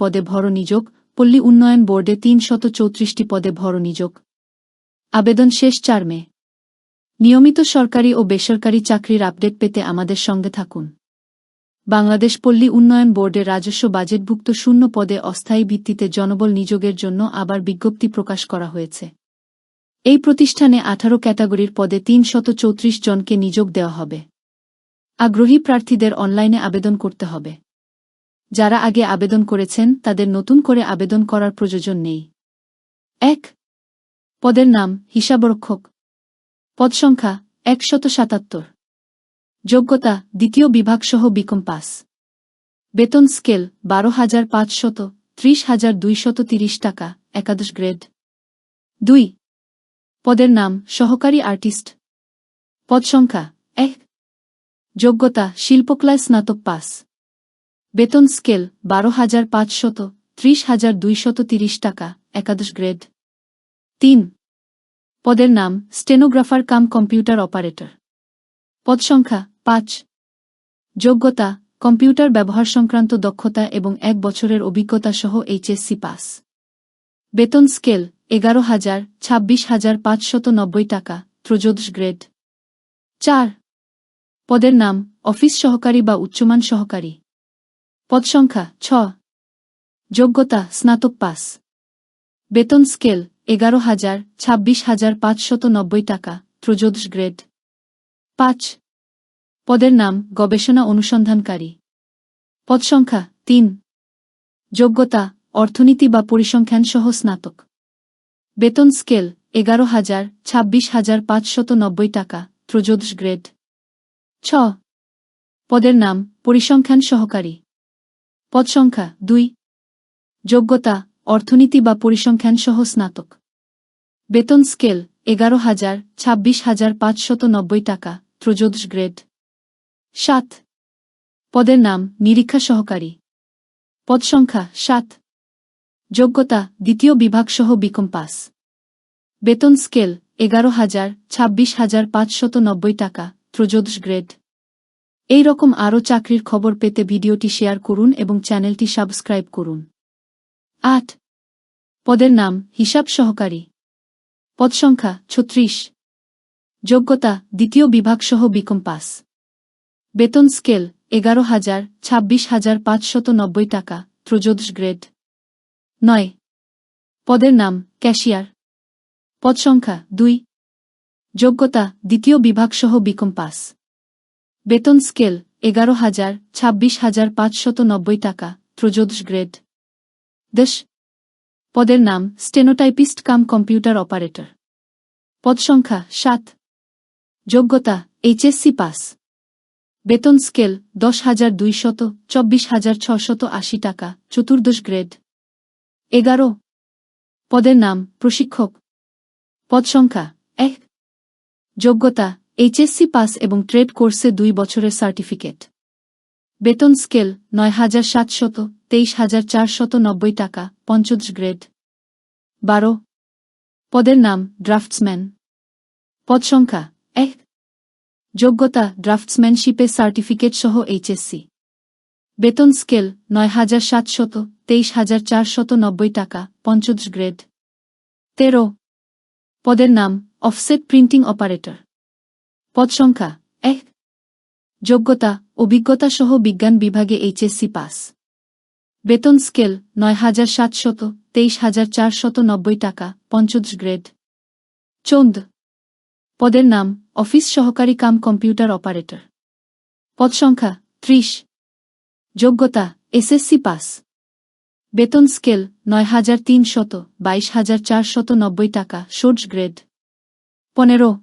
পদে ভর নিযোগ পল্লী উন্নয়ন বোর্ডে তিনশত চৌত্রিশটি পদে ভর নিযোগ আবেদন শেষ চার মে। নিয়মিত সরকারি ও বেসরকারি চাকরির আপডেট পেতে আমাদের সঙ্গে থাকুন। বাংলাদেশ পল্লী উন্নয়ন বোর্ডের রাজস্ব বাজেটভুক্ত শূন্য পদে অস্থায়ী ভিত্তিতে জনবল নিযোগের জন্য আবার বিজ্ঞপ্তি প্রকাশ করা হয়েছে। এই প্রতিষ্ঠানে আঠারো ক্যাটাগরির পদে তিনশত চৌত্রিশ জনকে নিযোগ দেওয়া হবে। আগ্রহী প্রার্থীদের অনলাইনে আবেদন করতে হবে। যারা আগে আবেদন করেছেন, তাদের নতুন করে আবেদন করার প্রয়োজন নেই। এক, পদের নাম, হিসাবরক্ষক। পদ সংখ্যা একশত সাতাত্তর যোগ্যতা, দ্বিতীয় বিভাগসহ বিকম পাস। বেতন স্কেল, বারো হাজার পাঁচশত, ত্রিশ হাজার দুইশত তিরিশ টাকা, একাদশ গ্রেড। দুই, পদের নাম, সহকারী আর্টিস্ট। পদ সংখ্যা, এক। যোগ্যতা, শিল্পকলায় স্নাতক পাস। বেতন স্কেল বারো হাজার পাঁচশত, ত্রিশ হাজার দুইশত তিরিশ টাকা, একাদশ গ্রেড। তিন। পদের নাম, স্টেনোগ্রাফার কাম কম্পিউটার অপারেটর। পদ সংখ্যা, পাঁচ। যোগ্যতা, কম্পিউটার ব্যবহার সংক্রান্ত দক্ষতা এবং এক বছরের অভিজ্ঞতা সহ এইচএসসি পাস। বেতন স্কেল, এগারো হাজার, ছাব্বিশ হাজার পাঁচশত নব্বই টাকা, ত্রয়োদশ গ্রেড। চার। পদের নাম, অফিস সহকারী বা উচ্চমান সহকারী। পদ সংখ্যা ছ। যোগ্যতা, স্নাতক পাস। বেতন স্কেল, এগারো হাজার, ছাব্বিশ হাজার পাঁচশত নব্বই টাকা, ত্রয়োদশ গ্রেড। পাঁচ। পদের নাম, গবেষণা অনুসন্ধানকারী। পদ সংখ্যা তিন। যোগ্যতা, অর্থনীতি বা পরিসংখ্যান সহ স্নাতক। বেতন স্কেল, এগারো হাজার, ছাব্বিশ হাজার পাঁচশত নব্বই টাকা, ত্রয়োদশ গ্রেড। ছ। পদের নাম, পরিসংখ্যান সহকারী। পদ সংখ্যা দুই। যোগ্যতা, অর্থনীতি বা পরিসংখ্যান সহ স্নাতক। বেতন স্কেল, এগারো হাজার, ছাব্বিশ হাজার পাঁচশত নব্বই টাকা, ত্রয়োদশ গ্রেড। সাত। পদের নাম, নিরীক্ষা সহকারী। পদ সংখ্যা সাত। যোগ্যতা, দ্বিতীয় বিভাগ সহ বিকম পাস। বেতন স্কেল, এগারো হাজার, ছাব্বিশ হাজার পাঁচশত নব্বই টাকা, ত্রয়োদশ গ্রেড। এই রকম আরও চাকরির খবর পেতে ভিডিওটি শেয়ার করুন এবং চ্যানেলটি সাবস্ক্রাইব করুন। আট। পদের নাম, হিসাব সহকারী। পদ সংখ্যা, ছত্রিশ। যোগ্যতা, দ্বিতীয় বিভাগসহ বিকম পাস। বেতন স্কেল, এগারো হাজার, ছাব্বিশ হাজার পাঁচশত নব্বই টাকা, ত্রয়োদশ গ্রেড। নয়। পদের নাম, ক্যাশিয়ার। পদ সংখ্যা, দুই। যোগ্যতা, দ্বিতীয় বিভাগসহ বিকম পাস। বেতন স্কেল, এগারো হাজার, ছাব্বিশ হাজার পাঁচশত নব্বই টাকা, ত্রয়োদশ গ্রেড। দশ। পদের নাম, স্টেনোটাইপিস্ট কাম কম্পিউটার অপারেটর। পদ সংখ্যা, সাত। যোগ্যতা, এইচএসসি পাস। বেতন স্কেল, দশ হাজার দুইশত, চব্বিশ হাজার ছশত আশি টাকা, চতুর্দশ গ্রেড। এগারো। পদের নাম, প্রশিক্ষক। পদ সংখ্যা, এক। যোগ্যতা এইচএসসি পাস এবং ট্রেড কোর্সে দুই বছরের সার্টিফিকেট। বেতন স্কেল, নয় হাজার সাতশত, তেইশ হাজার চারশত নব্বই টাকা, পঞ্চদশ গ্রেড। বারো। পদের নাম, ড্রাফটসম্যান। পদ সংখ্যা, এক। যোগ্যতা, ড্রাফটসম্যানশিপে সার্টিফিকেট সহ এইচএসসি। বেতন স্কেল, নয় হাজার সাতশত, তেইশ হাজার চারশত নব্বই টাকা, পঞ্চদশ গ্রেড। তেরো। পদের নাম, অফসেট প্রিন্টিং অপারেটর। পদ সংখ্যা এক। যোগ্যতা অভিজ্ঞতা সহ বিজ্ঞান বিভাগে এইচএসসি পাস। বেতন স্কেল নয় হাজার সাতশত, তেইশ হাজার চারশত নব্বই টাকা, পঞ্চদশ গ্রেড। চৌন্দ। পদের নাম, অফিস সহকারী কাম কম্পিউটার অপারেটর। পদ সংখ্যা ত্রিশ। যোগ্যতা, এসএসসি পাস। বেতন স্কেল নয় হাজার তিনশত, বাইশ হাজার চারশত নব্বই টাকা শোর্টস গ্রেড। পনেরো।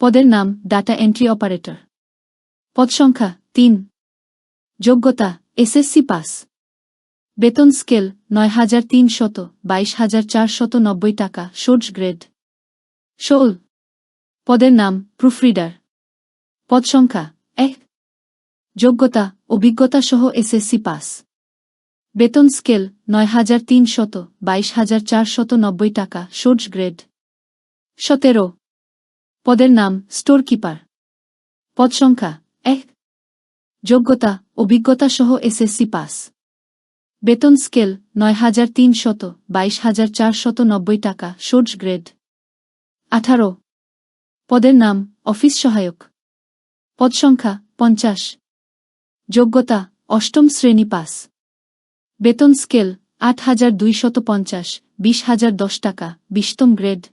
পদের নাম ডাটা এন্ট্রি অপারেটর পদ সংখ্যা তিন। যোগ্যতা এসএসসি পাস। বেতন স্কেল নয় হাজার তিনশত বাইশ হাজার চারশত নব্বই টাকা শোর্টস গ্রেড। ষোল পদের নাম প্রুফরিডার পদ সংখ্যা এক। যোগ্যতা অভিজ্ঞতা সহ এসএসসি পাস। বেতন স্কেল নয় হাজার তিনশত বাইশ হাজার চারশত নব্বই টাকা শোর্টস গ্রেড। সতেরো। পদের নাম স্টোর কিপার পদ সংখ্যা, এক। যোগ্যতা, অভিজ্ঞতা সহ এসএসসি পাস। বেতন স্কেল, নয় হাজার তিনশত, বাইশ হাজার চারশত নব্বই টাকা, সোর্স গ্রেড। আঠারো। পদের নাম, অফিস সহায়ক। পদ সংখ্যা, পঞ্চাশ। যোগ্যতা, অষ্টম শ্রেণি পাস। বেতন স্কেল, আট হাজার দুইশত পঞ্চাশ, বিশ হাজার দশ টাকা, বিশতম গ্রেড।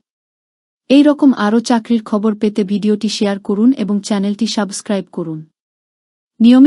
এই রকম আরও চাকরির খবর পেতে ভিডিওটি শেয়ার করুন এবং চ্যানেলটি সাবস্ক্রাইব করুন। নিয়মিত